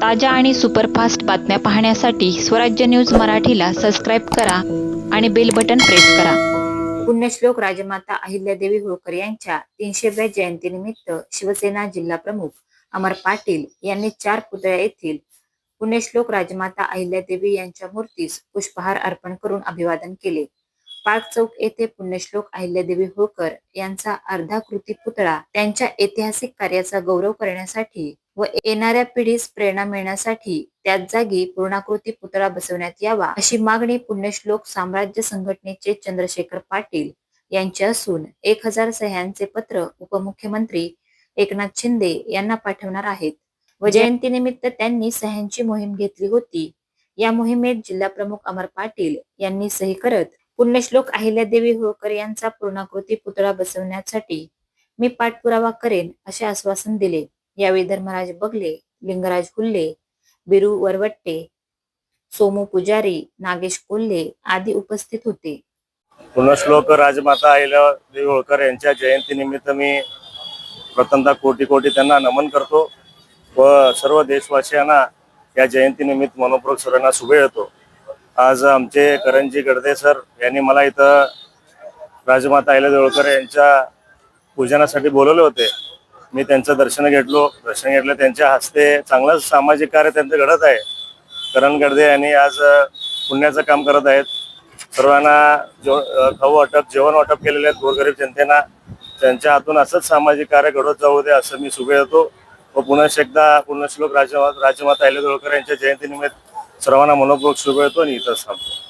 ताज्या आणि सुपरफास्ट बातम्या पाहण्यासाठी स्वराज्य न्यूज मराठीला सबस्क्राईब करा आणि बेल बटन प्रेस करा. पुण्यश्लोक राजमाता अहिल्यादेवी होळकर यांच्या तीनशेव्या जयंतीनिमित्त शिवसेना जिल्हा प्रमुख अमर पाटील यांनी चार पुतळ्या येथील पुण्यश्लोक राजमाता अहिल्यादेवी यांच्या मूर्तीस पुष्पहार अर्पण करून अभिवादन केले. पार्क चौक येथे पुण्यश्लोक अहिल्यादेवी होळकर यांचा अर्धाकृती पुतळा त्यांच्या ऐतिहासिक कार्याचा गौरव करण्यासाठी व येणाऱ्या पिढीस प्रेरणा मिळण्यासाठी त्याच जागी पूर्णाकृती पुतळा बसवण्यात यावा अशी मागणी पुण्यश्लोक साम्राज्य संघटनेचे चंद्रशेखर पाटील यांचे असून एक हजार सह्यांचे पत्र उपमुख्यमंत्री एकनाथ शिंदे यांना पाठवणार आहेत. व जयंतीनिमित्त त्यांनी सह्यांची मोहीम घेतली होती. या मोहिमेत जिल्हा प्रमुख अमर पाटील यांनी सही करत पुण्यश्लोक अहिल्यादेवी होळकर यांचा पूर्णाकृती पुतळा बसवण्यासाठी मी पाठपुरावा करेन असे आश्वासन दिले. यावेळी धर्मराज बगले लिंगराज हुल्ले बिरू वरवट्टे सोमू पुजारी नागेश कोल्हे आदी उपस्थित होते. पुण्यश्लोक राजमाता अहिल्यादेवी होळकर यांच्या जयंतीनिमित्त मी प्रथमतः कोटी कोटी त्यांना नमन करतो व सर्व देशवासियांना या जयंतीनिमित्त मनोप्रोग सर्वांना शुभे येतो आज आमचे करंजी गडदे सर यांनी मला इथं राजमाता अहिल्यादेवी देवळकर यांच्या पूजनासाठी बोलवले होते. मी त्यांचं दर्शन घेतलो. दर्शन घेतलं. त्यांच्या हस्ते चांगलंच सामाजिक कार्य त्यांचं घडत आहे. करण गडदे यांनी आज पुण्याचं काम करत आहेत. सर्वांना जो खाऊ वाटप जेवण वाटप केलेले आहेत गोरगरीब जनतेना. त्यांच्या हातून असंच सामाजिक कार्य घडत जाऊ दे असं मी शुभे येतो व पुन्हा एकदा पुण्यश्लोक राजमाता राजमाता आईले होळकर यांच्या जयंतीनिमित्त सर्वांना मनोपूर्वक शुभे आणि इथंच थांबतो